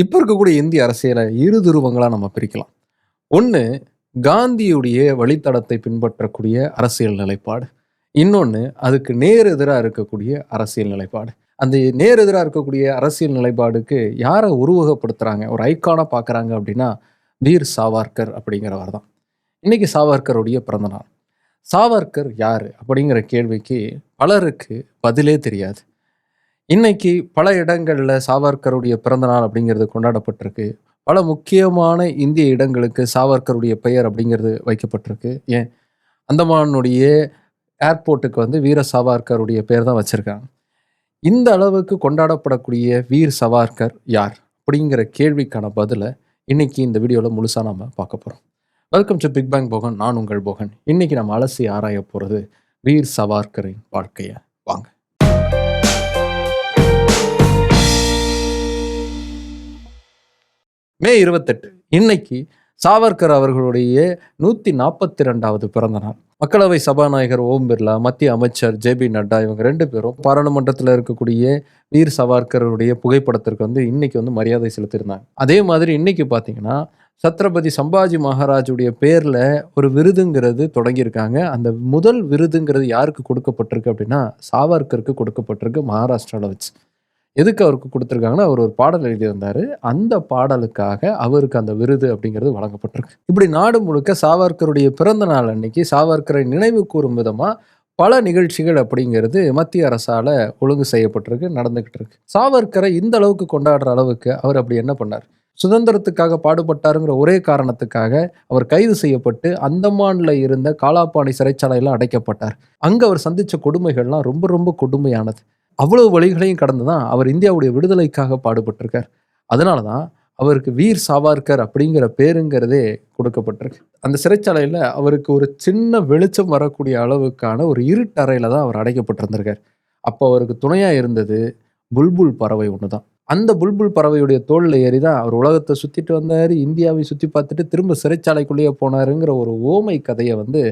இப்போ இருக்கக்கூடிய இந்திய அரசியலை இரு துருவங்களாக நம்ம பிரிக்கலாம். ஒன்று காந்தியுடைய வழித்தடத்தை பின்பற்றக்கூடிய அரசியல் நிலைப்பாடு. இன்னொன்று அதுக்கு நேர் எதிராக இருக்கக்கூடிய அரசியல் நிலைப்பாடு. அந்த நேர் எதிராக இருக்கக்கூடிய அரசியல் நிலைப்பாடுக்கு யாரை உருவகப்படுத்துகிறாங்க ஒரு ஐக்கானாக பார்க்குறாங்க அப்படின்னா வீர் சாவார்கர் அப்படிங்கிறவர் தான். இன்றைக்கி சாவார்கருடைய பிறந்தநாள் சாவர்கர் யார்? அப்படிங்கிற கேள்விக்கு பலருக்கு பதிலே தெரியாது. இன்னைக்கு பல இடங்களில் சாவர்கருடைய பிறந்தநாள் அப்படிங்கிறது கொண்டாடப்பட்டிருக்கு. பல முக்கியமான இந்திய இடங்களுக்கு சாவர்கருடைய பெயர் அப்படிங்கிறது வைக்கப்பட்டிருக்கு. ஏன்? அந்தமானுடைய ஏர்போர்ட்டுக்கு வந்து வீர சாவர்கருடைய பெயர் தான் வச்சுருக்காங்க. இந்த அளவுக்கு கொண்டாடப்படக்கூடிய வீர் சவார்கர் யார்? அப்படிங்கிற கேள்விக்கான பதிலை இன்னைக்கு இந்த வீடியோவில் முழுசாக நம்ம பார்க்க போகிறோம் welcome to big bang Bogan நான் உங்கள் போகன். இன்னைக்கு நம்ம அலசி ஆராய போகிறது வீர் சவார்கரின் வாழ்க்கையை. வாங்க. மே இருபத்தெட்டு இன்னைக்கு சாவர்கர் அவர்களுடைய நூற்றி நாற்பத்தி ரெண்டாவது பிறந்த நாள் மக்களவை சபாநாயகர் ஓம் பிர்லா மத்திய அமைச்சர் ஜே பி நட்டா இவங்க ரெண்டு பேரும் பாராளுமன்றத்தில் இருக்கக்கூடிய வீர் சவார்கருடைய புகைப்படத்திற்கு வந்து இன்னைக்கு வந்து மரியாதை செலுத்தியிருந்தாங்க. அதே மாதிரி இன்னைக்கு பார்த்தீங்கன்னா சத்ரபதி சம்பாஜி மகாராஜுடைய பேரில் ஒரு விருதுங்கிறது தொடங்கியிருக்காங்க. அந்த முதல் விருதுங்கிறது யாருக்கு கொடுக்கப்பட்டிருக்கு அப்படின்னா சாவர்கருக்கு கொடுக்கப்பட்டிருக்கு மகாராஷ்டிராவில் வச்சு. எதுக்கு அவருக்கு கொடுத்துருக்காங்கன்னா அவர் ஒரு பாடல் எழுதியிருந்தார். அந்த பாடலுக்காக அவருக்கு அந்த விருது அப்படிங்கிறது வழங்கப்பட்டிருக்கு. இப்படி நாடு முழுக்க சாவர்கருடைய பிறந்த நாள் அன்னைக்கு சாவர்கரை நினைவு கூறும் விதமாக பல நிகழ்ச்சிகள் அப்படிங்கிறது மத்திய அரசால் ஒழுங்கு செய்யப்பட்டிருக்கு நடந்துக்கிட்டு இருக்கு சாவர்கரை இந்த அளவுக்கு கொண்டாடுற அளவுக்கு அவர் அப்படி என்ன பண்ணார்? சுதந்திரத்துக்காக பாடுபட்டாருங்கிற ஒரே காரணத்துக்காக அவர் கைது செய்யப்பட்டு அந்தமான்ல இருந்த காலாப்பாணி சிறைச்சாலையில் அடைக்கப்பட்டார். அங்கே அவர் சந்தித்த கொடுமைகள்லாம் ரொம்ப ரொம்ப கொடுமையானது. அவ்வளவு வழிகளையும் கடந்து தான் அவர் இந்தியாவுடைய விடுதலைக்காக பாடுபட்டிருக்கார். அதனால தான் அவருக்கு வீர் சாவார்கர் அப்படிங்கிற பேருங்கிறதே கொடுக்கப்பட்டிருக்கு. அந்த சிறைச்சாலையில் அவருக்கு ஒரு சின்ன வெளிச்சம் வரக்கூடிய அளவுக்கான ஒரு இருட்டறையில் தான் அவர் அடைக்கப்பட்டிருந்திருக்கார். அப்போ அவருக்கு துணையாக இருந்தது புல்புல் பறவை ஒன்று தான் அந்த புல்புல் பறவையுடைய தோளில் ஏறி தான் அவர் உலகத்தை சுற்றிட்டு வந்தார் இந்தியாவை சுற்றி பார்த்துட்டு திரும்ப சிறைச்சாலைக்குள்ளேயே போனாருங்கிற ஒரு ஓமை கதையை வந்து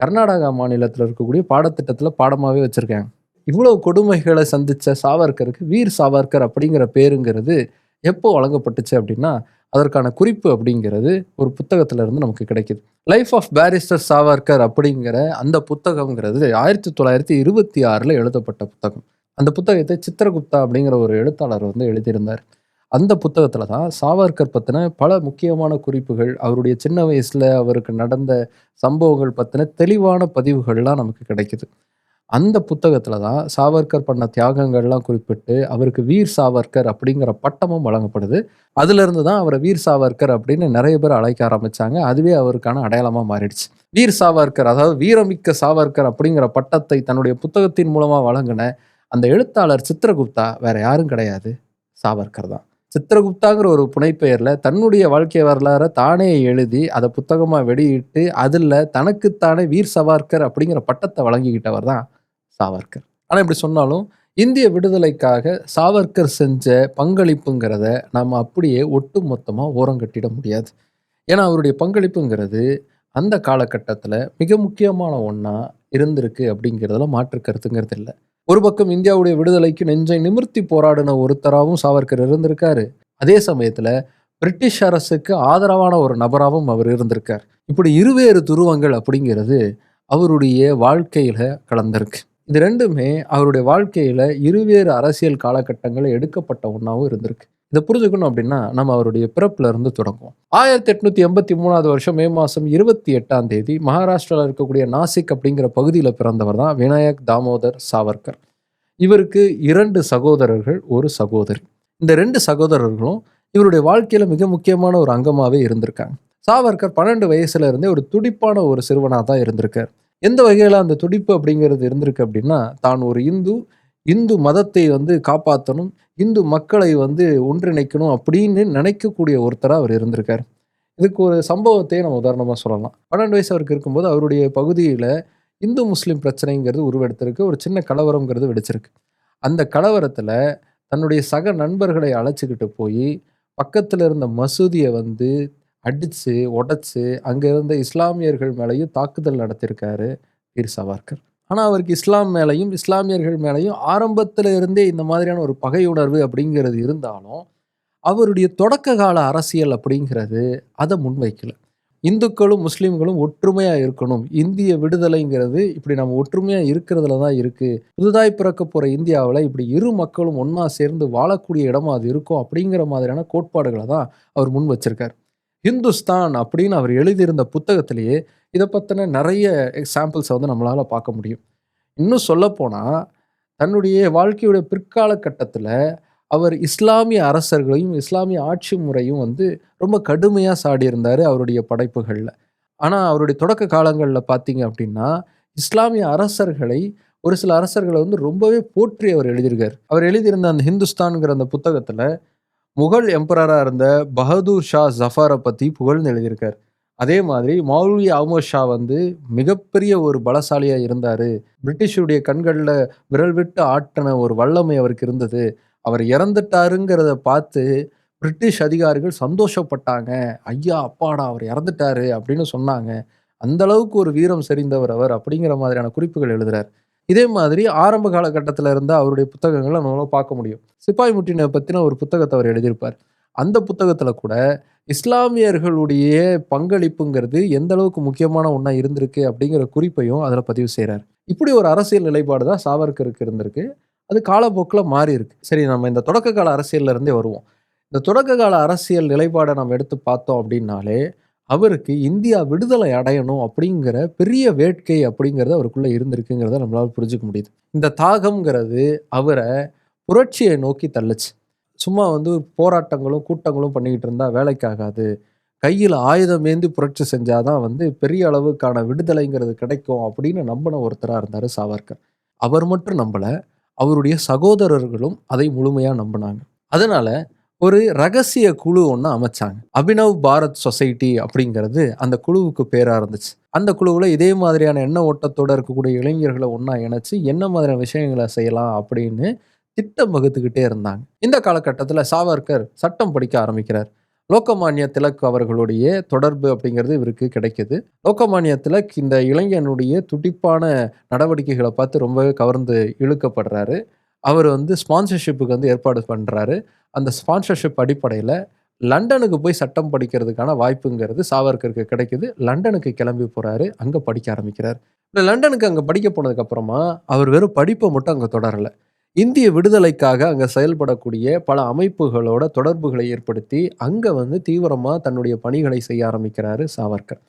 கர்நாடகா மாநிலத்தில் இருக்கக்கூடிய பாடத்திட்டத்தில் பாடமாகவே வச்சுருக்காங்க. இவ்வளவு கொடுமைகளை சந்தித்த சாவர்கருக்கு வீர் சாவர்கர் அப்படிங்கிற பேருங்கிறது எப்போ வழங்கப்பட்டுச்சு அப்படின்னா அதற்கான குறிப்பு அப்படிங்கிறது ஒரு புத்தகத்திலிருந்து நமக்கு கிடைக்கிது. லைஃப் ஆஃப் பேரிஸ்டர் சாவர்கர் அப்படிங்கிற அந்த புத்தகங்கிறது ஆயிரத்தி தொள்ளாயிரத்தி இருபத்தி ஆறில் எழுதப்பட்ட புத்தகம். அந்த புத்தகத்தை சித்திரகுப்தா அப்படிங்கிற ஒரு எழுத்தாளர் வந்து எழுதியிருந்தார். அந்த புத்தகத்தில் தான் சாவர்கர் பற்றின பல முக்கியமான குறிப்புகள் அவருடைய சின்ன வயசில் அவருக்கு நடந்த சம்பவங்கள் பற்றின தெளிவான பதிவுகள்லாம் நமக்கு கிடைக்குது. அந்த புத்தகத்தில் தான் சாவர்கர் பண்ண தியாகங்கள்லாம் குறிப்பிட்டு அவருக்கு வீர் சாவர்கர் அப்படிங்கிற பட்டமும் வழங்கப்படுது. அதுலேருந்து தான் அவரை வீர் சாவர்கர் அப்படின்னு நிறைய பேர் அழைக்க ஆரம்பித்தாங்க அதுவே அவருக்கான அடையாளமாக மாறிடுச்சு. வீர் சாவர்கர் அதாவது வீரமிக்க சாவர்கர் அப்படிங்கிற பட்டத்தை தன்னுடைய புத்தகத்தின் மூலமாக வழங்கின அந்த எழுத்தாளர் சித்திரகுப்தா வேற யாரும் கிடையாது. சாவர்கர் தான். சித்திரகுப்தாங்கிற ஒரு புனைப்பெயரில் தன்னுடைய வாழ்க்கை வரலாறை தானே எழுதி அதை புத்தகமாக வெளியிட்டு அதில் தனக்குத்தானே வீர் சவார்கர் அப்படிங்கிற பட்டத்தை வழங்கிக்கிட்டவர் தான் சாவர்கர் ஆனால் இப்படி சொன்னாலும் இந்திய விடுதலைக்காக சாவர்கர் செஞ்ச பங்களிப்புங்கிறத நம்ம அப்படியே ஒட்டு மொத்தமாக ஓரங்கட்டிட முடியாது. ஏன்னா அவருடைய பங்களிப்புங்கிறது அந்த காலகட்டத்தில் மிக முக்கியமான ஒன்றா இருந்திருக்கு அப்படிங்கிறதுல மாற்று கருத்துங்கிறது இல்லை. ஒரு பக்கம் இந்தியாவுடைய விடுதலைக்கு நெஞ்சை நிமிர்த்தி போராடின ஒருத்தராகவும் சாவர்கர் இருந்திருக்காரு. அதே சமயத்தில் பிரிட்டிஷ் அரசுக்கு ஆதரவான ஒரு நபராகவும் அவர் இருந்திருக்கார். இப்படி இருவேறு துருவங்கள் அப்படிங்கிறது அவருடைய வாழ்க்கையில் கலந்திருக்கு. இது ரெண்டுமே அவருடைய வாழ்க்கையில் இருவேறு அரசியல் காலகட்டங்களில் எடுக்கப்பட்ட ஒன்றாவும் இருந்திருக்கு. இதை புரிஞ்சுக்கணும் அப்படின்னா நம்ம அவருடைய பிறப்புல இருந்து தொடங்குவோம். ஆயிரத்தி எட்நூத்தி எண்பத்தி மூணாவது வருஷம் மே மாதம் இருபத்தி எட்டாம் தேதி மகாராஷ்டிராவில் இருக்கக்கூடிய நாசிக் அப்படிங்கிற பகுதியில் பிறந்தவர் தான் விநாயக் தாமோதர் சாவர்கர். இவருக்கு இரண்டு சகோதரர்கள் ஒரு சகோதரி. இந்த ரெண்டு சகோதரர்களும் இவருடைய வாழ்க்கையில மிக முக்கியமான ஒரு அங்கமாகவே இருந்திருக்காங்க. சாவர்கர் பன்னெண்டு வயசுல இருந்தே ஒரு துடிப்பான ஒரு சிறுவனாக தான் இருந்திருக்கார். எந்த வகையில் அந்த துடிப்பு அப்படிங்கிறது இருந்திருக்கு அப்படின்னா தான் ஒரு இந்து இந்து மதத்தை வந்து காப்பாற்றணும் இந்து மக்களை வந்து ஒன்றிணைக்கணும் அப்படின்னு நினைக்கக்கூடிய ஒருத்தராக அவர் இருந்திருக்கார். இதுக்கு ஒரு சம்பவத்தையே நம்ம உதாரணமாக சொல்லலாம். பன்னெண்டு வயசு அவருக்கு இருக்கும்போது அவருடைய பகுதியில் இந்து முஸ்லீம் பிரச்சனைங்கிறது உருவெடுத்திருக்கு ஒரு சின்ன கலவரங்கிறது வெடிச்சிருக்கு. அந்த கலவரத்தில் தன்னுடைய சக நண்பர்களை அழைச்சிக்கிட்டு போய் பக்கத்தில் இருந்த மசூதியை வந்து அடித்து உடச்சி அங்கே இருந்த இஸ்லாமியர்கள் மேலேயும் தாக்குதல் நடத்தியிருக்காரு வீர் சவார்கர். ஆனால் அவருக்கு இஸ்லாம் மேலேயும் இஸ்லாமியர்கள் மேலேயும் ஆரம்பத்தில் இருந்தே இந்த மாதிரியான ஒரு பகை உணர்வு அப்படிங்கிறது இருந்தாலும் அவருடைய தொடக்க கால அரசியல் அப்படிங்கிறது அதை முன்வைக்கல. இந்துக்களும் முஸ்லீம்களும் ஒற்றுமையா இருக்கணும். இந்திய விடுதலைங்கிறது இப்படி நம்ம ஒற்றுமையா இருக்கிறதுல தான் இருக்கு. புதுதாய் பிறக்க போற இந்தியாவில் இப்படி இரு மக்களும் ஒண்ணா சேர்ந்து வாழக்கூடிய இடமா அது இருக்கும் அப்படிங்கிற மாதிரியான கோட்பாடுகளை தான் அவர் முன் வச்சிருக்கார் ஹிந்துஸ்தான் அப்படின்னு அவர் எழுதியிருந்த புத்தகத்திலேயே இதை பற்றின நிறைய எக்ஸாம்பிள்ஸை வந்து நம்மளால் பார்க்க முடியும். இன்னும் சொல்லப்போனால் தன்னுடைய வாழ்க்கையுடைய பிற்கால கட்டத்தில் அவர் இஸ்லாமிய அரசர்களையும் இஸ்லாமிய ஆட்சி முறையும் வந்து ரொம்ப கடுமையாக சாடியிருந்தார் அவருடைய படைப்புகளில். ஆனால் அவருடைய தொடக்க காலங்களில் பார்த்தீங்க அப்படின்னா இஸ்லாமிய அரசர்களை ஒரு சில அரசர்களை வந்து ரொம்பவே போற்றி அவர் எழுதியிருக்கார். அவர் எழுதியிருந்த அந்த ஹிந்துஸ்தான்கிற அந்த புத்தகத்தில் முகல் எம்பரராக இருந்த பகதூர் ஷா ஜஃபாரை பற்றி புகழ்ந்து எழுதியிருக்கார். அதே மாதிரி மௌலி அகமது ஷா வந்து மிகப்பெரிய ஒரு பலசாலியாக இருந்தார். பிரிட்டிஷுடைய கண்களில் விரல் விட்டு ஆட்டின ஒரு வல்லமை அவருக்கு இருந்தது. அவர் இறந்துட்டாருங்கிறத பார்த்து பிரிட்டிஷ் அதிகாரிகள் சந்தோஷப்பட்டாங்க. ஐயா அப்பாடா அவர் இறந்துட்டாரு அப்படின்னு சொன்னாங்க. அந்த அளவுக்கு ஒரு வீரம் செறிந்தவர் அவர் அப்படிங்கிற மாதிரியான குறிப்புகள் எழுதுறார். இதே மாதிரி ஆரம்ப காலகட்டத்தில் இருந்த அவருடைய புத்தகங்களை நம்மளால் பார்க்க முடியும்? சிப்பாய் முட்டினை பற்றின ஒரு புத்தகத்தை அவர் எழுதியிருப்பார். அந்த புத்தகத்தில் கூட இஸ்லாமியர்களுடைய பங்களிப்புங்கிறது எந்த அளவுக்கு முக்கியமான ஒன்றா இருந்திருக்கு அப்படிங்கிற குறிப்பையும் அதில் பதிவு செய்கிறார் இப்படி ஒரு அரசியல் நிலைப்பாடு தான் சாவர்கருக்கு இருந்திருக்கு. அது காலப்போக்கில் மாறி இருக்கு. சரி நம்ம இந்த தொடக்க கால அரசியல்ல இருந்தே வருவோம். இந்த தொடக்க கால அரசியல் நிலைப்பாடை நம்ம எடுத்து பார்த்தோம் அப்படின்னாலே அவருக்கு இந்தியா விடுதலை அடையணும் அப்படிங்கிற பெரிய வேட்கை அப்படிங்கிறது அவருக்குள்ளே இருந்திருக்குங்கிறத நம்மளால் புரிஞ்சுக்க முடியுது. இந்த தாகம்ங்கிறது அவரை புரட்சியை நோக்கி தள்ளுச்சு. சும்மா வந்து போராட்டங்களும் கூட்டங்களும் பண்ணிக்கிட்டு இருந்தால் வேலைக்கு ஆகாது கையில் ஆயுதம் ஏந்தி புரட்சி செஞ்சாதான் வந்து பெரிய அளவுக்கான விடுதலைங்கிறது கிடைக்கும் அப்படின்னு நம்பின ஒருத்தராக இருந்தார் சாவர்கர். அவர் மட்டும் நம்பலை அவருடைய சகோதரர்களும் அதை முழுமையாக நம்பினாங்க. அதனால் ஒரு ரகசிய குழு ஒன்று அமைச்சாங்க. அபினவ் பாரத் சொசைட்டி அப்படிங்கிறது அந்த குழுவுக்கு பேராக இருந்துச்சு. அந்த குழுவில் இதே மாதிரியான எண்ண ஓட்டத்தோடு இருக்கக்கூடிய இளைஞர்களை ஒன்றா இணைச்சி என்ன மாதிரியான விஷயங்களை செய்யலாம் அப்படின்னு திட்டம் வகுத்துக்கிட்டே இருந்தாங்க. இந்த காலகட்டத்தில் சாவர்கர் சட்டம் படிக்க ஆரம்பிக்கிறார். லோகமானிய திலக் அவர்களுடைய தொடர்பு அப்படிங்கிறது இவருக்கு கிடைக்குது. லோகமானிய திலக் இந்த இளைஞனுடைய துடிப்பான நடவடிக்கைகளை பார்த்து ரொம்பவே கவர்ந்து இழுக்கப்படுறாரு. அவர் வந்து ஸ்பான்சர்ஷிப்புக்கு வந்து ஏற்பாடு பண்ணுறாரு அந்த ஸ்பான்சர்ஷிப் அடிப்படையில் லண்டனுக்கு போய் சட்டம் படிக்கிறதுக்கான வாய்ப்புங்கிறது சாவர்கருக்கு கிடைக்குது. லண்டனுக்கு கிளம்பி போகிறாரு அங்கே படிக்க ஆரம்பிக்கிறார். இல்லை லண்டனுக்கு அங்கே படிக்க போனதுக்கப்புறமா அவர் வெறும் படிப்பை மட்டும் அங்கே தொடரலை. இந்திய விடுதலைக்காக அங்கே செயல்படக்கூடிய பல அமைப்புகளோட தொடர்புகளை ஏற்படுத்தி அங்கே வந்து தீவிரமாக தன்னுடைய பணிகளை செய்ய ஆரம்பிக்கிறாரு சாவர்கர்.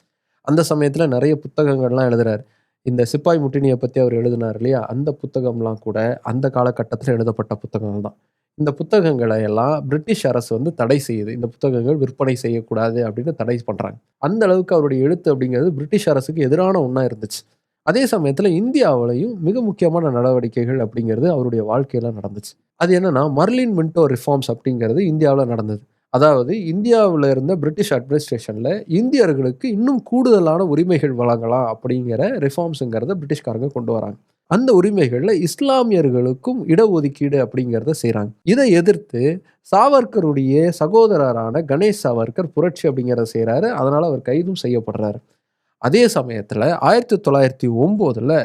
அந்த சமயத்தில் நிறைய புத்தகங்கள்லாம் எழுதுறாரு. இந்த சிப்பாய் முட்டினியை பற்றி அவர் எழுதினார் இல்லையா? அந்த புத்தகம்லாம் கூட அந்த காலகட்டத்தில் எழுதப்பட்ட புத்தகங்கள் தான் இந்த புத்தகங்களை எல்லாம் பிரிட்டிஷ் அரசு வந்து தடை செய்யுது. இந்த புத்தகங்கள் விற்பனை செய்யக்கூடாது அப்படின்னு தடை பண்ணுறாங்க அந்த அளவுக்கு அவருடைய எழுத்து அப்படிங்கிறது பிரிட்டிஷ் அரசுக்கு எதிரான ஒன்றா இருந்துச்சு. அதே சமயத்தில் இந்தியாவிலையும் மிக முக்கியமான நடவடிக்கைகள் அப்படிங்கிறது அவருடைய வாழ்க்கையில் நடந்துச்சு. அது என்னன்னா மர்லின் மின்டோ ரிஃபார்ம்ஸ் அப்படிங்கிறது இந்தியாவில் நடந்தது. அதாவது இந்தியாவில் இருந்த பிரிட்டிஷ் அட்மினிஸ்ட்ரேஷனில் இந்தியர்களுக்கு இன்னும் கூடுதலான உரிமைகள் வழங்கலாம் அப்படிங்கிற ரிஃபார்ம்ஸுங்கிறத பிரிட்டிஷ்காரங்க கொண்டு வராங்க. அந்த உரிமைகளில் இஸ்லாமியர்களுக்கும் இடஒதுக்கீடு அப்படிங்கிறத செய்கிறாங்க இதை எதிர்த்து சாவர்கருடைய சகோதரரான கணேஷ் சாவர்கர் புரட்சி அப்படிங்கிறத செய்கிறாரு அதனால் அவர் கைதும் செய்யப்படுறாரு. அதே சமயத்தில் ஆயிரத்தி தொள்ளாயிரத்தி ஒம்போதில்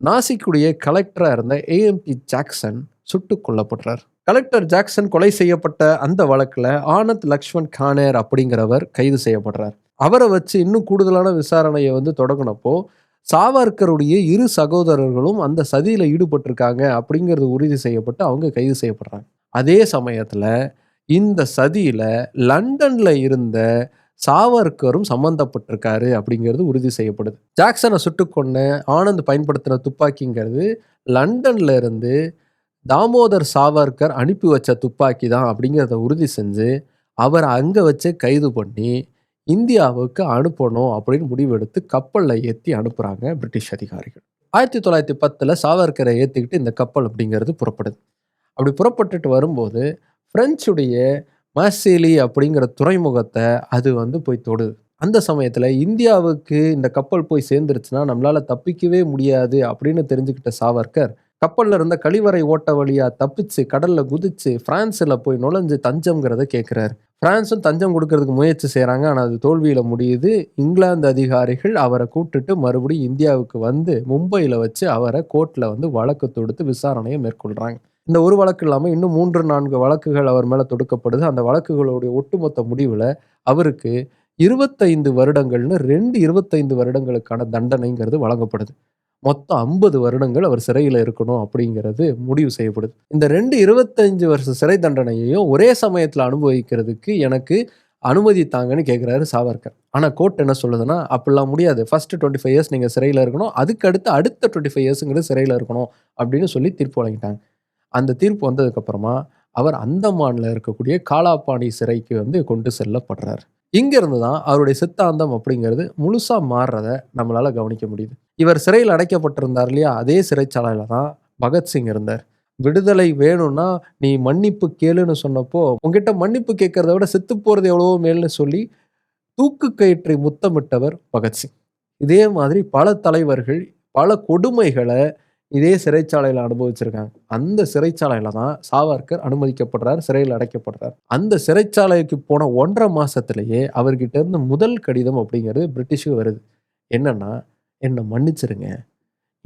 நாசிக்குடைய கலெக்டராக இருந்த ஏஎம்டி ஜாக்சன் சுட்டு கொல்லப்படுறார். கலெக்டர் ஜாக்சன் கொலை செய்யப்பட்ட அந்த வழக்கில் ஆனந்த் லக்ஷ்மண் கானேர் அப்படிங்கிறவர் கைது செய்யப்படுறார். அவரை வச்சு இன்னும் கூடுதலான விசாரணையை வந்து தொடங்கினப்போ சாவர்கருடைய இரு சகோதரர்களும் அந்த சதியில் ஈடுபட்டிருக்காங்க அப்படிங்கிறது உறுதி செய்யப்பட்டு அவங்க கைது செய்யப்படுறாங்க. அதே சமயத்தில் இந்த சதியில் லண்டனில் இருந்த சாவர்கரும் சம்மந்தப்பட்டிருக்காரு அப்படிங்கிறது உறுதி செய்யப்படுது. ஜாக்சனை சுட்டுக்கொன்ன ஆனந்த் பயன்படுத்தின துப்பாக்கிங்கிறது லண்டன்ல இருந்து தாமோதர் சாவர்கர் அனுப்பி வச்ச துப்பாக்கி தான் அப்படிங்கிறத உறுதி செஞ்சு அவரை அங்கே வச்சு கைது பண்ணி இந்தியாவுக்கு அனுப்பணும் அப்படின்னு முடிவெடுத்து கப்பலில் ஏற்றி அனுப்புகிறாங்க பிரிட்டிஷ் அதிகாரிகள். ஆயிரத்தி தொள்ளாயிரத்தி பத்தில் சாவர்கரை ஏற்றிக்கிட்டு இந்த கப்பல் அப்படிங்கிறது புறப்படுது. அப்படி புறப்பட்டுட்டு வரும்போது பிரெஞ்சுடைய மசேலி அப்படிங்கிற துறைமுகத்தை அது வந்து போய் தொடுது. அந்த சமயத்தில் இந்தியாவுக்கு இந்த கப்பல் போய் சேர்ந்துருச்சுன்னா நம்மளால் தப்பிக்கவே முடியாது அப்படின்னு தெரிஞ்சுக்கிட்ட சாவர்கர் கப்பலில் இருந்த கழிவறை ஓட்ட வழியாக தப்பிச்சு கடலில் குதிச்சு ஃப்ரான்ஸில் போய் நுழைஞ்சு தஞ்சம்ங்கிறத கேட்குறாரு ஃப்ரான்ஸும் தஞ்சம் கொடுக்கறதுக்கு முயற்சி செய்கிறாங்க ஆனால் அது தோல்வியில் முடியுது. இங்கிலாந்து அதிகாரிகள் அவரை கூப்பிட்டுட்டு மறுபடியும் இந்தியாவுக்கு வந்து மும்பையில் வச்சு அவரை கோர்ட்டில் வந்து வழக்கு தொடுத்து விசாரணையை மேற்கொள்கிறாங்க இந்த ஒரு வழக்கு இல்லாமல் இன்னும் மூன்று நான்கு வழக்குகள் அவர் மேலே தொடுக்கப்படுது. அந்த வழக்குகளுடைய ஒட்டுமொத்த முடிவில் அவருக்கு இருபத்தைந்து வருடங்கள்னு ரெண்டு இருபத்தைந்து வருடங்களுக்கான தண்டனைங்கிறது வழங்கப்படுது. மொத்தம் ஐம்பது வருடங்கள் அவர் சிறையில் இருக்கணும் அப்படிங்கிறது முடிவு செய்யப்படுது. இந்த ரெண்டு இருபத்தஞ்சு வருஷ சிறை தண்டனையையும் ஒரே சமயத்தில் அனுபவிக்கிறதுக்கு எனக்கு அனுமதி தாங்கன்னு கேட்குறாரு சாவர்கர். ஆனால் கோர்ட் என்ன சொல்லுதுன்னா அப்படிலாம் முடியாது. ஃபர்ஸ்ட் டுவெண்ட்டி ஃபைவ் இயர்ஸ் நீங்கள் சிறையில் இருக்கணும். அதுக்கு அடுத்து அடுத்த டுவெண்ட்டி ஃபைவ் இயர்ஸுங்கிறது சிறையில் இருக்கணும். அப்படின்னு சொல்லி தீர்ப்பு வழங்கிட்டாங்க. அந்த தீர்ப்பு வந்ததுக்கப்புறமா அவர் அந்தமானில் இருக்கக்கூடிய காலாப்பாணி சிறைக்கு வந்து கொண்டு செல்லப்படுறார். இங்கேருந்து தான் அவருடைய சித்தாந்தம் அப்படிங்கிறது முழுசாக மாறுறத நம்மளால் கவனிக்க முடியுது. இவர் சிறையில் அடைக்கப்பட்டிருந்தார் இல்லையா? அதே சிறைச்சாலையில் தான் பகத்சிங் இருந்தார். விடுதலை வேணும்னா நீ மன்னிப்பு கேளுன்னு சொன்னப்போ உங்ககிட்ட மன்னிப்பு கேட்கறத விட செத்து போகிறது எவ்வளவோ மேல்னு சொல்லி தூக்கு கயிற்றை முத்தமிட்டவர் பகத்சிங் இதே மாதிரி பல தலைவர்கள் பல கொடுமைகளை இதே சிறைச்சாலையில் அனுபவிச்சிருக்காங்க. அந்த சிறைச்சாலையில தான் சாவர்கர் அனுமதிக்கப்படுறார் சிறையில் அடைக்கப்படுறார். அந்த சிறைச்சாலைக்கு போன ஒன்றரை மாசத்திலேயே அவர்கிட்ட இருந்து முதல் கடிதம் அப்படிங்கிறது பிரிட்டிஷுக்கு வருது. என்னன்னா என்னை மன்னிச்சிருங்க.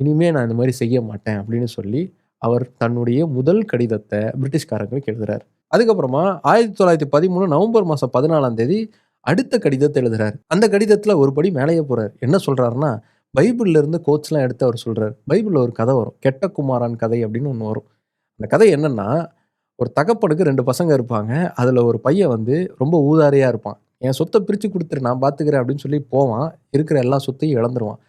இனிமே நான் இந்த மாதிரி செய்ய மாட்டேன் அப்படின்னு சொல்லி அவர் தன்னுடைய முதல் கடிதத்தை பிரிட்டிஷ்காரங்களுக்கு எழுதுறார். அதுக்கப்புறமா ஆயிரத்தி தொள்ளாயிரத்தி பதிமூணு நவம்பர் மாதம் பதினாலாம் தேதி அடுத்த கடிதத்தை எழுதுறாரு. அந்த கடிதத்தில் ஒரு படி மேலேயே போகிறார் என்ன சொல்கிறாருன்னா பைபிள்ல இருந்து எடுத்து அவர் சொல்கிறார் பைபிளில் ஒரு கதை வரும். கெட்ட குமாரான் கதை அப்படின்னு ஒன்று வரும். அந்த கதை என்னென்னா ஒரு தகப்பனுக்கு ரெண்டு பசங்க இருப்பாங்க. அதில் ஒரு பையன் வந்து ரொம்ப ஊதாரியாக இருப்பான். என் சொத்தை பிரித்து கொடுத்துரு நான் பார்த்துக்கிறேன் அப்படின்னு சொல்லி போவான். இருக்கிற எல்லா சொத்தையும் இழந்துருவான்.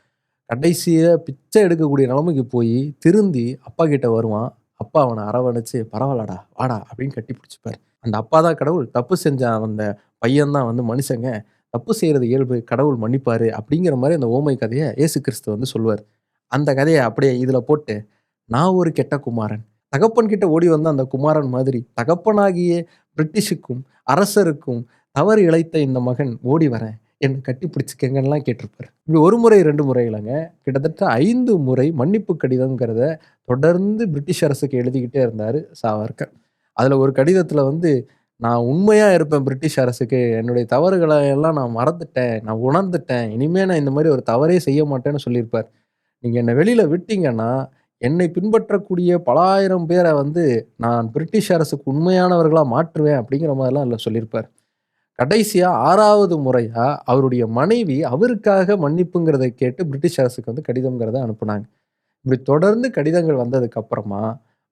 கடைசியில் பிச்சை எடுக்கக்கூடிய நிலைமைக்கு போய் திருந்தி அப்பா கிட்ட வருவான். அப்பா அவனை அரவணைச்சு பரவாயில்லடா வாடா அப்படின்னு கட்டி பிடிச்சிப்பார். அந்த அப்பா தான் கடவுள் தப்பு செஞ்ச அந்த பையன்தான் வந்து மனுஷங்க. தப்பு செய்கிறது இயல்பு கடவுள் மன்னிப்பாரு அப்படிங்கிற மாதிரி அந்த ஓமை கதையை ஏசு கிறிஸ்து வந்து சொல்லுவார். அந்த கதையை அப்படியே இதில் போட்டு நான் ஒரு கெட்ட குமாரன். தகப்பன் கிட்ட ஓடி வந்த அந்த குமாரன் மாதிரி தகப்பனாகிய பிரிட்டிஷுக்கும் அரசருக்கும் தவறு இழைத்த இந்த மகன் ஓடி வரேன். என்னை கட்டி பிடிச்சிக்கங்கன்னெலாம் கேட்டிருப்பாரு. இப்படி ஒரு முறை ரெண்டு முறை இல்லைங்க கிட்டத்தட்ட ஐந்து முறை மன்னிப்பு கடிதங்கிறத தொடர்ந்து பிரிட்டிஷ் அரசுக்கு எழுதிக்கிட்டே இருந்தார் சாவர்கர். அதில் ஒரு கடிதத்தில் வந்து நான் உண்மையாக இருப்பேன் பிரிட்டிஷ் அரசுக்கு. என்னுடைய தவறுகளை எல்லாம் நான் மறந்துட்டேன். நான் உணர்ந்துட்டேன். இனிமேல் நான் இந்த மாதிரி ஒரு தவறே செய்ய மாட்டேன்னு சொல்லியிருப்பார். நீங்கள் என்னை வெளியில் விட்டீங்கன்னா என்னை பின்பற்றக்கூடிய பல ஆயிரம் பேரை வந்து நான் பிரிட்டிஷ் அரசுக்கு உண்மையானவர்களாக மாற்றுவேன் அப்படிங்கிற மாதிரிலாம் அதில் சொல்லியிருப்பார். கடைசியாக ஆறாவது முறையாக அவருடைய மனைவி அவருக்காக மன்னிப்புங்கிறத கேட்டு பிரிட்டிஷ் அரசுக்கு வந்து கடிதங்கிறத அனுப்புனாங்க. இப்படி தொடர்ந்து கடிதங்கள் வந்ததுக்கப்புறமா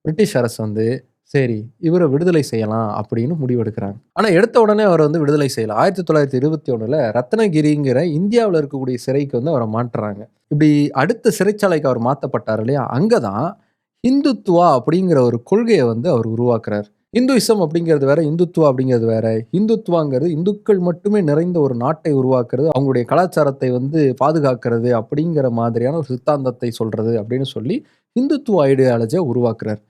பிரிட்டிஷ் அரசு வந்து சரி இவரை விடுதலை செய்யலாம் அப்படின்னு முடிவெடுக்கிறாங்க. ஆனால் எடுத்த உடனே அவர் வந்து விடுதலை செய்யலாம் ஆயிரத்தி தொள்ளாயிரத்தி இருபத்தி ஒன்றில் ரத்னகிரிங்கிற இந்தியாவில் இருக்கக்கூடிய சிறைக்கு வந்து அவரை மாற்றுறாங்க. இப்படி அடுத்த சிறைச்சாலைக்கு அவர் மாற்றப்பட்டார் இல்லையா? அங்கே தான் இந்துத்துவா அப்படிங்கிற ஒரு கொள்கையை வந்து அவர் உருவாக்குறாரு. இந்துயிசம் அப்படிங்கிறது வேற இந்துத்துவா அப்படிங்கிறது வேற. இந்துத்துவாங்கிறது இந்துக்கள் மட்டுமே நிறைந்த ஒரு நாட்டை உருவாக்குறது அவங்களுடைய கலாச்சாரத்தை வந்து பாதுகாக்கிறது அப்படிங்கிற மாதிரியான ஒரு சித்தாந்தத்தை சொல்றது அப்படின்னு சொல்லி இந்துத்துவ ஐடியாலஜியை உருவாக்குறார்.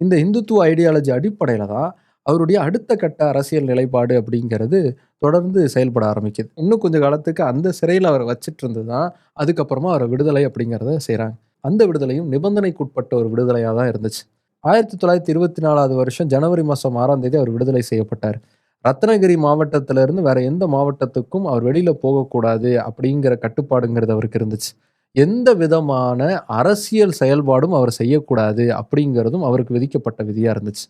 இந்த இந்துத்துவ ஐடியாலஜி அடிப்படையில் தான் அவருடைய அடுத்த கட்ட அரசியல் நிலைப்பாடு அப்படிங்கிறது தொடர்ந்து செயல்பட ஆரம்பிக்குது. இன்னும் கொஞ்சம் காலத்துக்கு அந்த சிறையில் அவரை வச்சுட்டு இருந்து தான் அதுக்கப்புறமா அவரை விடுதலை அப்படிங்கிறத செய்கிறாங்க அந்த விடுதலையும் நிபந்தனைக்குட்பட்ட ஒரு விடுதலையாக தான் இருந்துச்சு. ஆயிரத்தி தொள்ளாயிரத்தி இருபத்தி நாலாவது வருஷம் ஜனவரி மாதம் ஆறாம் தேதி அவர் விடுதலை செய்யப்பட்டார். ரத்னகிரி மாவட்டத்திலிருந்து வேற எந்த மாவட்டத்துக்கும் அவர் வெளியில் போகக்கூடாது அப்படிங்கிற கட்டுப்பாடுங்கிறது அவருக்கு இருந்துச்சு. எந்த விதமான அரசியல் செயல்பாடும் அவர் செய்யக்கூடாது அப்படிங்கிறதும் அவருக்கு விதிக்கப்பட்ட விதியாக இருந்துச்சு.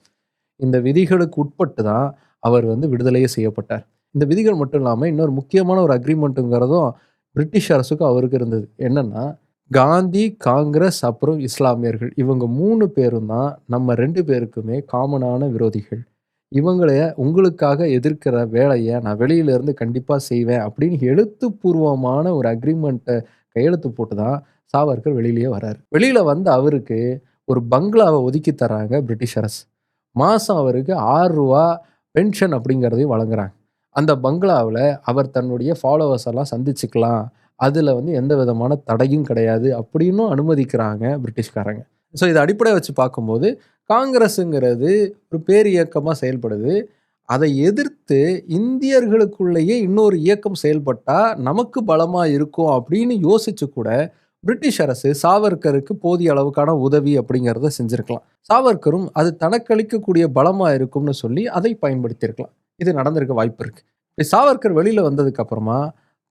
இந்த விதிகளுக்கு உட்பட்டு தான் அவர் வந்து விடுதலையே செய்யப்பட்டார். இந்த விதிகள் மட்டும் இல்லாமல் இன்னொரு முக்கியமான ஒரு அக்ரிமெண்ட்டுங்கிறதும் பிரிட்டிஷ் அரசுக்கும் அவருக்கு இருந்தது. என்னன்னா காந்தி காங்கிரஸ் அப்புறம் இஸ்லாமியர்கள். இவங்க மூணு பேரும் தான் நம்ம ரெண்டு பேருக்குமே காமனான விரோதிகள். இவங்களை உங்களுக்காக எதிர்க்கிற வேலையை நான் வெளியில இருந்து கண்டிப்பாக செய்வேன் அப்படின்னு எழுத்துப்பூர்வமான ஒரு அக்ரிமெண்ட்டை கையெழுத்து போட்டு தான் சாவர்கர் வெளியிலேயே வராரு வெளியில வந்த அவருக்கு ஒரு பங்களாவை ஒதுக்கி தராங்க பிரிட்டிஷ் அரசு மாதம் அவருக்கு ஆறுரூவா பென்ஷன் அப்படிங்கிறதையும் வழங்குறாங்க. அந்த பங்களாவில் அவர் தன்னுடைய ஃபாலோவர்ஸ் எல்லாம் சந்திச்சுக்கலாம். அதில் வந்து எந்த விதமான தடையும் கிடையாது அப்படின்னும் அனுமதிக்கிறாங்க பிரிட்டிஷ்காரங்க. ஸோ இதை அடிப்படையை வச்சு பார்க்கும்போது காங்கிரஸுங்கிறது ஒரு பேர் இயக்கமாக செயல்படுது. அதை எதிர்த்து இந்தியர்களுக்குள்ளேயே இன்னொரு இயக்கம் செயல்பட்டால் நமக்கு பலமாக இருக்கும் அப்படின்னு யோசிச்சு கூட பிரிட்டிஷ் அரசு சாவர்கருக்கு போதிய அளவுக்கான உதவி அப்படிங்கிறத செஞ்சுருக்கலாம். சாவர்கரும் அது தனக்களிக்கக்கூடிய பலமாக இருக்கும்னு சொல்லி அதை பயன்படுத்தியிருக்கலாம். இது நடந்திருக்க வாய்ப்பு இருக்குது சாவர்கர் வெளியில் வந்ததுக்கப்புறமா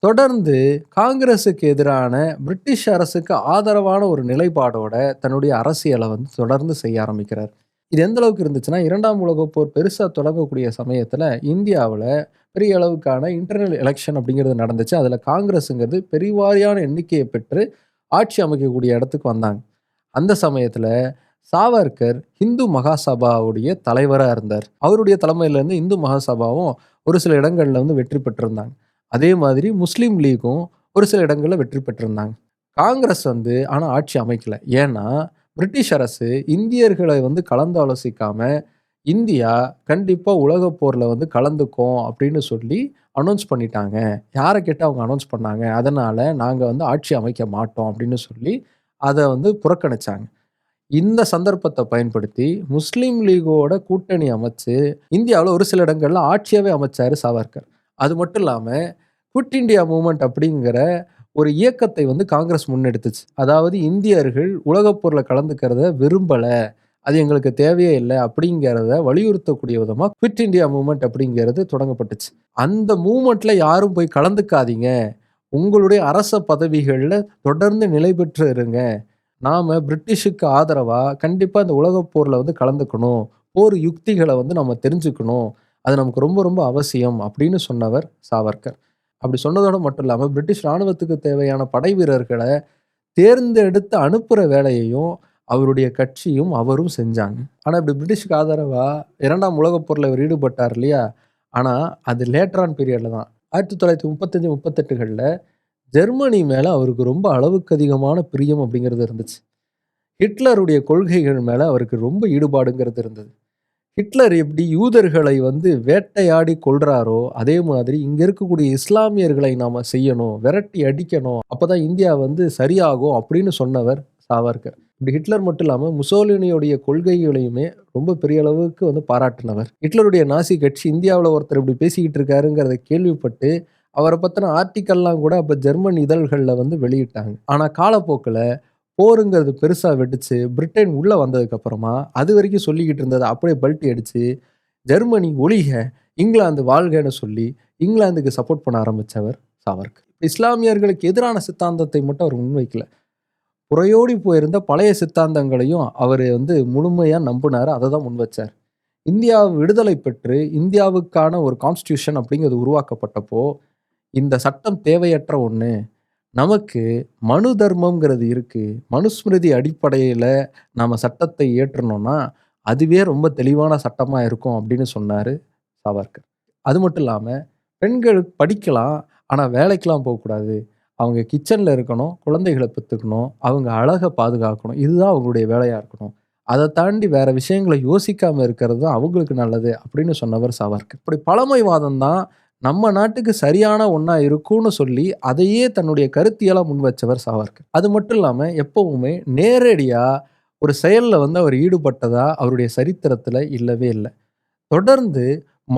தொடர்ந்து காங்கிரஸுக்கு எதிரான பிரிட்டிஷ் அரசுக்கு ஆதரவான ஒரு நிலைப்பாடோட தன்னுடைய அரசியலை வந்து தொடர்ந்து செய்ய ஆரம்பிக்கிறார் இது எந்த அளவுக்கு இருந்துச்சுன்னா இரண்டாம் உலகப் போர் பெருசாக தொடங்கக்கூடிய சமயத்தில் இந்தியாவில் பெரிய அளவுக்கான இன்டர்னல் எலெக்ஷன் அப்படிங்கிறது நடந்துச்சு. அதில் காங்கிரஸுங்கிறது பெருவாரியான எண்ணிக்கையை பெற்று ஆட்சி அமைக்கக்கூடிய இடத்துக்கு வந்தாங்க. அந்த சமயத்தில் சாவர்கர் இந்து மகாசபாவுடைய தலைவராக இருந்தார். அவருடைய தலைமையிலேருந்து இந்து மகாசபாவும் ஒரு சில இடங்களில் வந்து வெற்றி பெற்றிருந்தாங்க. அதே மாதிரி முஸ்லீம் லீக்கும் ஒரு சில இடங்களில் வெற்றி பெற்றிருந்தாங்க. காங்கிரஸ் வந்து ஆனால் ஆட்சி அமைக்கல. ஏன்னா, பிரிட்டிஷ் அரசு இந்தியர்களை வந்து கலந்தாலோசிக்காம, இந்தியா கண்டிப்பாக உலக போரில் வந்து கலந்துக்கும் அப்படின்னு சொல்லி அனௌன்ஸ் பண்ணிட்டாங்க. யாரை கேட்டு அவங்க அனௌன்ஸ் பண்ணாங்க. அதனால் நாங்கள் வந்து ஆட்சி அமைக்க மாட்டோம் அப்படின்னு சொல்லி அதை வந்து புறக்கணிச்சாங்க. இந்த சந்தர்ப்பத்தை பயன்படுத்தி முஸ்லீம் லீகோட கூட்டணி அமைச்சு, இந்தியாவில் ஒரு சில இடங்களில் ஆட்சியாகவே அமைச்சார் சாவர்கர். அது மட்டும் இல்லாமல் குட் இண்டியா மூவ்மெண்ட் அப்படிங்கிற ஒரு இயக்கத்தை வந்து காங்கிரஸ் முன்னெடுத்துச்சு. அதாவது இந்தியர்கள் உலகப் பொருளை கலந்துக்கிறத விரும்பலை அது எங்களுக்கு தேவையே இல்லை அப்படிங்கிறத வலியுறுத்தக்கூடிய விதமாக குவிட் இண்டியா மூவ்மெண்ட் அப்படிங்கிறது தொடங்கப்பட்டுச்சு. அந்த மூமெண்ட்டில் யாரும் போய் கலந்துக்காதீங்க. உங்களுடைய அரச பதவிகளில் தொடர்ந்து நிலை பெற்று இருங்க. நாம் பிரிட்டிஷுக்கு ஆதரவாக கண்டிப்பாக இந்த உலகப் போரில் வந்து கலந்துக்கணும். போர் யுக்திகளை வந்து நம்ம தெரிஞ்சுக்கணும். அது நமக்கு ரொம்ப ரொம்ப அவசியம் அப்படின்னு சொன்னவர் சாவர்கர். அப்படி சொன்னதோட மட்டும் இல்லாமல் பிரிட்டிஷ் ராணுவத்துக்கு தேவையான படை வீரர்களை தேர்ந்தெடுத்து அனுப்புகிற வேலையையும் அவருடைய கட்சியும், அவரும் செஞ்சாங்க. ஆனால் இப்படி பிரிட்டிஷ்க்கு ஆதரவாக இரண்டாம் உலகப் போர்ல இவர் ஈடுபட்டார் இல்லையா? ஆனால் அது லேட்டரான் பீரியடில் தான் ஆயிரத்தி தொள்ளாயிரத்தி முப்பத்தஞ்சு முப்பத்தெட்டுகளில் ஜெர்மனி மேலே அவருக்கு ரொம்ப அளவுக்கு அதிகமான பிரியம் அப்படிங்கிறது இருந்துச்சு. ஹிட்லருடைய கொள்கைகள் மேலே அவருக்கு ரொம்ப ஈடுபாடுங்கிறது இருந்தது. ஹிட்லர் எப்படி யூதர்களை வந்து வேட்டையாடி கொள்றாரோ அதே மாதிரி இங்க இருக்கக்கூடிய இஸ்லாமியர்களை நாம செய்யணும். விரட்டி அடிக்கணும். அப்பதான் இந்தியா வந்து சரியாகும் அப்படின்னு சொன்னவர் சாவர்கர். இப்படி ஹிட்லர் மட்டும் இல்லாமல் முசோலினியுடைய கொள்கைகளையுமே ரொம்ப பெரிய அளவுக்கு வந்து பாராட்டினவர் ஹிட்லருடைய நாசி கட்சி இந்தியாவில் ஒருத்தர் இப்படி பேசிக்கிட்டு இருக்காருங்கிறத கேள்விப்பட்டு, அவரை பற்றின ஆர்டிக்கல்லாம் கூட அப்போ ஜெர்மன் இதழ்களில் வந்து வெளியிட்டாங்க. ஆனால் காலப்போக்கில் போருங்கிறது பெருசாக வெடிச்சு, பிரிட்டன் உள்ளே வந்ததுக்கு அப்புறமா, அதுவரைக்கும் சொல்லிக்கிட்டு இருந்தது அப்படியே பல்ட்டி அடிச்சு, ஜெர்மனி ஒழிக! இங்கிலாந்து வாழ்கன்னு சொல்லி, இங்கிலாந்துக்கு சப்போர்ட் பண்ண ஆரம்பித்தவர் சாவர்க் இஸ்லாமியர்களுக்கு எதிரான சித்தாந்தத்தை மட்டும் அவர் முன்வைக்கல. புறையோடி போயிருந்த பழைய சித்தாந்தங்களையும் அவர் வந்து முழுமையாக நம்பினார் அதை தான் முன்வச்சார். இந்தியா விடுதலை பெற்று இந்தியாவுக்கான ஒரு கான்ஸ்டியூஷன் அப்படிங்கிறது உருவாக்கப்பட்டப்போ, இந்த சட்டம் தேவையற்ற ஒன்று நமக்கு மனு தர்மம்ங்கிறது இருக்குது மனுஸ்மிருதி அடிப்படையில நாம சட்டத்தை இயற்றணும்னா, அதுவே ரொம்ப தெளிவான சட்டமா இருக்கும் அப்படின்னு சொன்னாரு சாவர்கர். அது மட்டும் இல்லாம, பெண்கள் படிக்கலாம். ஆனா வேலைக்கெல்லாம் போகக்கூடாது. அவங்க கிச்சன்ல இருக்கணும். குழந்தைகள பெத்துக்கணும். அவங்க அழக பாதுகாக்கணும். இதுதான் அவங்களுடைய வேலையா இருக்கணும். அத தாண்டி வேற விஷயங்கள யோசிக்காம இருக்கிறது தான் அவங்களுக்கு நல்லது அப்படின்னு சொன்னவர் சாவர்கர். இப்படி பழமைவாதம் தான் நம்ம நாட்டுக்கு சரியான ஒன்றா இருக்கும்னு சொல்லி, அதையே தன்னுடைய கருத்தியலா முன்வச்சவர் சாவர்கர். அது மட்டும் இல்லாமல் எப்பவுமே நேரடியாக ஒரு செயலில் வந்து அவர் ஈடுபட்டதா அவருடைய சரித்திரத்தில் இல்லவே இல்லை தொடர்ந்து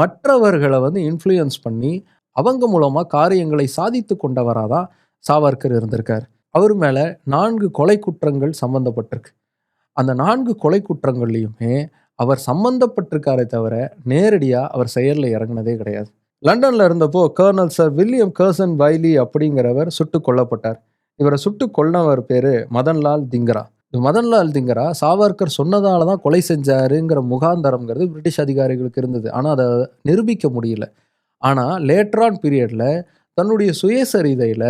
மற்றவர்களை வந்து இன்ஃப்ளூயன்ஸ் பண்ணி, அவங்க மூலமாக காரியங்களை சாதித்து கொண்டவராக தான் சாவர்கர் இருந்திருக்கார் அவர் மேலே நான்கு கொலை குற்றங்கள் சம்பந்தப்பட்டிருக்கு. அந்த நான்கு கொலை குற்றங்கள்லையுமே அவர் சம்பந்தப்பட்டிருக்காரே தவிர, நேரடியாக அவர் செயலில் இறங்குனதே கிடையாது. லண்டனில் இருந்தப்போ colonel sir William Curzon Wyllie அப்படிங்கிறவர் சுட்டு கொல்லப்பட்டார். இவரை சுட்டுக் கொல்லவர் பேர் மதன்லால் திங்கரா. மதன்லால் திங்கரா சாவர்கர் சொன்னதால தான் கொலை செஞ்சாருங்கிற முகாந்தரம்ங்கிறது பிரிட்டிஷ் அதிகாரிகளுக்கு இருந்தது. ஆனால் அதை நிரூபிக்க முடியல. ஆனால் லேட்ரான் பீரியடில் தன்னுடைய சுயசரிதையில்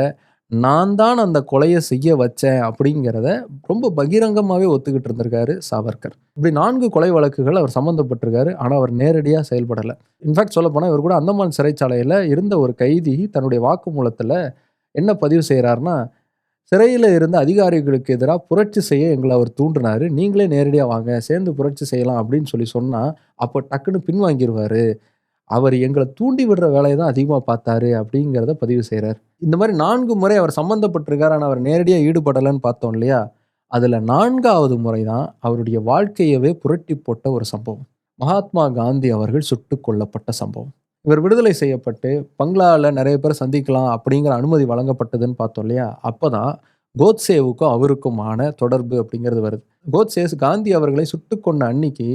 நான் தான் அந்த கொலையை செய்ய வச்சேன் அப்படிங்கிறத ரொம்ப பகிரங்கமாகவே ஒத்துக்கிட்டு இருந்திருக்காரு சாவர்கர். இப்படி நான்கு கொலை வழக்குகள் அவர் சம்மந்தப்பட்டிருக்காரு ஆனால் அவர் நேரடியாக செயல்படலை இன்ஃபேக்ட் சொல்லப்போனால் இவர் கூட அந்தமான் சிறைச்சாலையில் இருந்த ஒரு கைதி தன்னுடைய வாக்குமூலத்தில் என்ன பதிவு செய்கிறாருன்னா சிறையில் இருந்த அதிகாரிகளுக்கு எதிராக புரட்சி செய்ய எங்களை அவர் தூண்டினார் நீங்களே நேரடியாக வாங்க. சேர்ந்து புரட்சி செய்யலாம் அப்படின்னு சொல்லி சொன்னால் அப்போ டக்குன்னு பின்வாங்கிடுவார் அவர் எங்களை தூண்டி விடுற வேலையை தான் அதிகமாக பார்த்தாரு அப்படிங்கிறத பதிவு செய்கிறார் இந்த மாதிரி நான்கு முறை அவர் சம்மந்தப்பட்டிருக்கார் ஆனால் அவர் நேரடியாக ஈடுபடலைன்னு பார்த்தோம் இல்லையா? அதில் நான்காவது முறை தான் அவருடைய வாழ்க்கையவே புரட்டி போட்ட ஒரு சம்பவம். மகாத்மா காந்தி அவர்கள் சுட்டு கொல்லப்பட்ட சம்பவம். இவர் விடுதலை செய்யப்பட்டு பங்களாவில் நிறைய பேர் சந்திக்கலாம் அப்படிங்கிற அனுமதி வழங்கப்பட்டதுன்னு பார்த்தோம் இல்லையா? அப்போ தான் கோட்சேவுக்கும் அவருக்குமான தொடர்பு அப்படிங்கிறது வருது. கோட்சே காந்தி அவர்களை சுட்டு கொண்ட அன்னைக்கு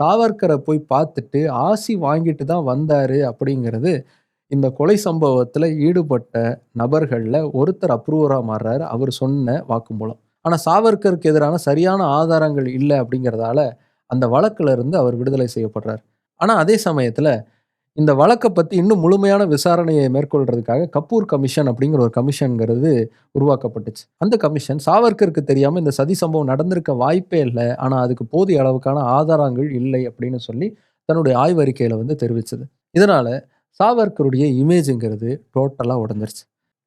சாவர்கர போய் பார்த்துட்டு ஆசி வாங்கிட்டு தான் வந்தாரு அப்படிங்கிறது, இந்த கொலை சம்பவத்தில் ஈடுபட்ட நபர்களில் ஒருத்தர் அப்ரூவராக மாறுறாரு. அவர் சொன்ன வாக்குமூலம். ஆனால் சாவர்கருக்கு எதிரான சரியான ஆதாரங்கள் இல்லை அப்படிங்கிறதால, அந்த வழக்கில் இருந்து அவர் விடுதலை செய்யப்படுறார். ஆனால் அதே சமயத்தில் இந்த வழக்கை பற்றி இன்னும் முழுமையான விசாரணையை மேற்கொள்றதுக்காக கப்பூர் கமிஷன் அப்படிங்கிற ஒரு கமிஷனுங்கிறது உருவாக்கப்பட்டுச்சு. அந்த கமிஷன் சாவர்க்கருக்கு தெரியாமல் இந்த சதி சம்பவம் நடந்திருக்க வாய்ப்பே இல்லை ஆனால் அதுக்கு போதிய அளவுக்கான ஆதாரங்கள் இல்லை அப்படின்னு சொல்லி தன்னுடைய ஆய்வறிக்கையில் வந்து தெரிவிச்சது. இதனால் சாவர்க்கருடைய இமேஜுங்கிறது டோட்டலாக உடஞ்சிருச்சு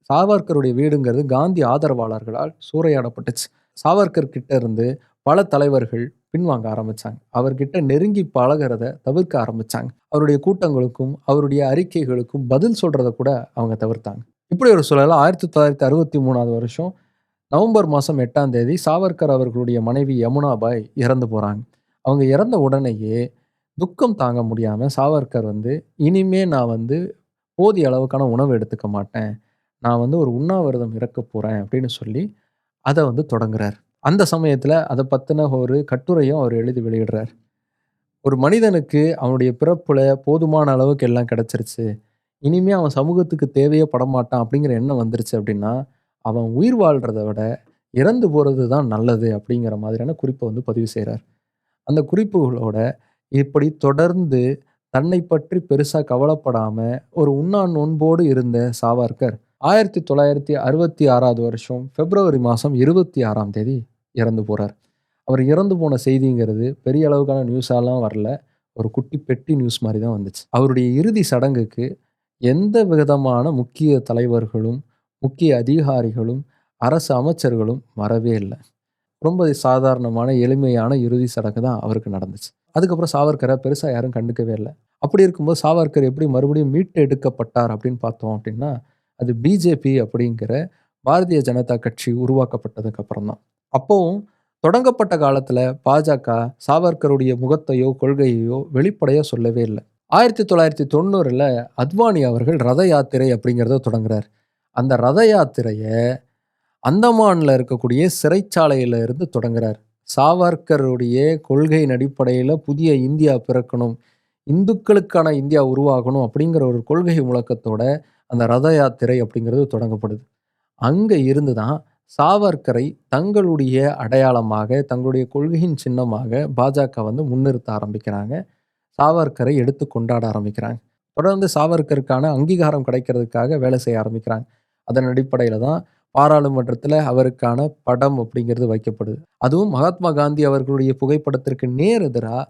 சாவர்க்கருடைய வீடுங்கிறது காந்தி ஆதரவாளர்களால் சூறையாடப்பட்டுச்சு. சாவர்க்கர் கிட்ட இருந்து பல தலைவர்கள் பின்வாங்க ஆரம்பிச்சாங்க. அவர்கிட்ட நெருங்கி பழகிறத தவிர்க்க ஆரம்பிச்சாங்க. அவருடைய கூட்டங்களுக்கும், அவருடைய அறிக்கைகளுக்கும் பதில் சொல்றத கூட அவங்க தவிர்த்தாங்க. இப்படி ஒரு சொல்லலாம் ஆயிரத்தி தொள்ளாயிரத்தி அறுபத்தி மூணாவது வருஷம் நவம்பர் மாதம் எட்டாம் தேதி சாவர்கர் அவர்களுடைய மனைவி யமுனாபாய் இறந்து போகிறாங்க அவங்க இறந்த உடனேயே துக்கம் தாங்க முடியாமல் சாவர்கர் வந்து, "இனிமே நான் வந்து போதிய அளவுக்கான உணவு எடுத்துக்க மாட்டேன். நான் வந்து ஒரு உண்ணாவிரதம் இறக்க போகிறேன் அப்படின்னு சொல்லி அதை வந்து தொடங்குறார். அந்த சமயத்தில் அதை பற்றின ஒரு கட்டுரையும் அவர் எழுதி வெளியிடுறார். ஒரு மனிதனுக்கு அவனுடைய பிறப்பில் போதுமான அளவுக்கு எல்லாம் கிடச்சிருச்சு இனிமே அவன் சமூகத்துக்கு தேவையே படமாட்டான் அப்படிங்கிற எண்ணம் வந்துருச்சு அப்படின்னா, அவன் உயிர் வாழ்கிறத விட இறந்து போகிறது தான் நல்லது அப்படிங்கிற மாதிரியான குறிப்பை வந்து பதிவு செய்கிறார் அந்த குறிப்புகளோட இப்படி தொடர்ந்து தன்னை பற்றி பெருசாக கவலைப்படாமல் ஒரு உண்ணா நோன்போடு இருந்த சாவார்கர் ஆயிரத்தி தொள்ளாயிரத்தி அறுபத்தி ஆறாவது வருஷம் பிப்ரவரி மாசம் 26ஆம் தேதி இறந்து போகிறார் அவர் இறந்து போன செய்திங்கிறது பெரிய அளவுக்கான நியூஸாலாம் வரல. ஒரு குட்டி பெட்டி நியூஸ் மாதிரி தான் வந்துச்சு. அவருடைய இறுதி சடங்குக்கு எந்த விதமான முக்கிய தலைவர்களும், முக்கிய அதிகாரிகளும், அரசு அமைச்சர்களும் வரவே இல்லை ரொம்ப சாதாரணமான எளிமையான இறுதி சடங்கு தான் அவருக்கு நடந்துச்சு. அதுக்கப்புறம் சாவர்கரை பெருசாக யாரும் கண்டுக்கவே இல்லை அப்படி இருக்கும்போது சாவர்கர் எப்படி மறுபடியும் மீட்டு எடுக்கப்பட்டார் அப்படின்னு பார்த்தோம் அப்படின்னா, அது பிஜேபி அப்படிங்கிற பாரதிய ஜனதா கட்சி உருவாக்கப்பட்டதுக்கு அப்புறம் தான். அப்போவும் தொடங்கப்பட்ட காலத்தில் பாஜக சாவர்க்கருடைய முகத்தையோ, கொள்கையையோ வெளிப்படையாக சொல்லவே இல்லை ஆயிரத்தி தொள்ளாயிரத்தி தொண்ணூறில் அத்வானி அவர்கள் ரத யாத்திரை அப்படிங்கிறத தொடங்குறார். அந்த ரத யாத்திரையை அந்தமானில் இருக்கக்கூடிய சிறைச்சாலையில் இருந்து தொடங்குறார். சாவர்க்கருடைய கொள்கையின் அடிப்படையில் புதிய இந்தியா பிறக்கணும். இந்துக்களுக்கான இந்தியா உருவாகணும் அப்படிங்கிற ஒரு கொள்கை முழக்கத்தோட அந்த ரத யாத்திரை அப்படிங்கிறது தொடங்கப்படுது. அங்கே இருந்து தான் சாவர்கரை தங்களுடைய அடையாளமாக, தங்களுடைய கொள்கையின் சின்னமாக பாஜக வந்து முன்னிறுத்த ஆரம்பிக்கிறாங்க. சாவர்கரை எடுத்து கொண்டாட ஆரம்பிக்கிறாங்க. தொடர்ந்து சாவர்கருக்கான அங்கீகாரம் கிடைக்கிறதுக்காக வேலை செய்ய ஆரம்பிக்கிறாங்க. அதன் அடிப்படையில் தான் பாராளுமன்றத்தில் அவருக்கான படம் அப்படிங்கிறது வைக்கப்படுது. அதுவும் மகாத்மா காந்தி அவர்களுடைய புகைப்படத்திற்கு நேர் எதிராக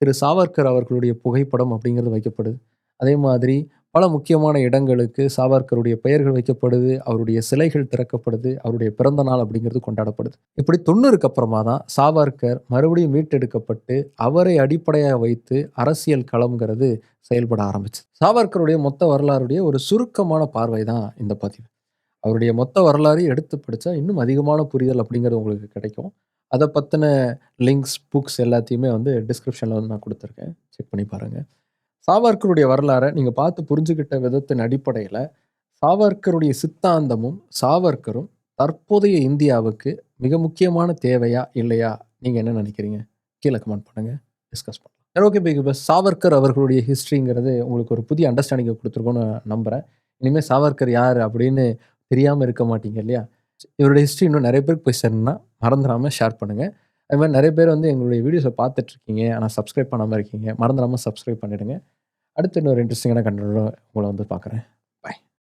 திரு சாவர்கர் அவர்களுடைய புகைப்படம் அப்படிங்கிறது வைக்கப்படுது. அதே மாதிரி பல முக்கியமான இடங்களுக்கு சாவர்கருடைய பெயர்கள் வைக்கப்படுது. அவருடைய சிலைகள் திறக்கப்படுது. அவருடைய பிறந்த நாள் அப்படிங்கிறது கொண்டாடப்படுது. இப்படி 90க்கு அப்புறமா தான் சாவர்கர் மறுபடியும் மீட்டெடுக்கப்பட்டு, அவரை அடிப்படையாக வைத்து அரசியல் களம்ங்கிறது செயல்பட ஆரம்பிச்சு சாவர்க்கருடைய மொத்த வரலாறுடைய ஒரு சுருக்கமான பார்வை தான் இந்த பதிவு. அவருடைய மொத்த வரலாறையும் எடுத்து படித்தா இன்னும் அதிகமான புரிதல் அப்படிங்கிறது உங்களுக்கு கிடைக்கும். அதை பற்றின லிங்க்ஸ், புக்ஸ் எல்லாத்தையுமே வந்து டிஸ்கிரிப்ஷனில் வந்து நான் கொடுத்துருக்கேன் செக் பண்ணி பாருங்கள் சாவர்க்கருடைய வரலாறை நீங்கள் பார்த்து புரிஞ்சுக்கிட்ட விதத்தின் அடிப்படையில் சாவர்க்கருடைய சித்தாந்தமும், சாவர்க்கரும் தற்போதைய இந்தியாவுக்கு மிக முக்கியமான தேவையா? இல்லையா? நீங்கள் என்ன நினைக்கிறீங்க? கீழே கமெண்ட் பண்ணுங்க. டிஸ்கஸ் பண்ணலாம். சரி ஓகே பிக் இப்போ சாவர்க்கர் அவர்களுடைய ஹிஸ்ட்ரிங்கிறது உங்களுக்கு ஒரு புதிய அண்டர்ஸ்டாண்டிங்கை கொடுத்துருக்கோன்னு நம்புகிறேன் இனிமேல் சாவர்க்கர் யார் அப்படின்னு தெரியாமல் இருக்க மாட்டீங்க இல்லையா? இவருடைய ஹிஸ்ட்ரி இன்னும் நிறைய பேருக்கு போய் சேரணும்னா மறந்துடாமல் ஷேர் பண்ணுங்கள் அது நிறைய பேர் வந்து எங்களுடைய வீடியோஸை பார்த்துட்ருக்கீங்க ஆனால் சப்ஸ்கிரைப் பண்ணாமல் இருக்கீங்க. மறந்துடாமல் சப்ஸ்கிரைப் பண்ணிடுங்க. அடுத்து இன்னொரு இன்ட்ரெஸ்டிங்கான கன்டென்ட்டோட உங்களை வந்து பார்க்குறேன்.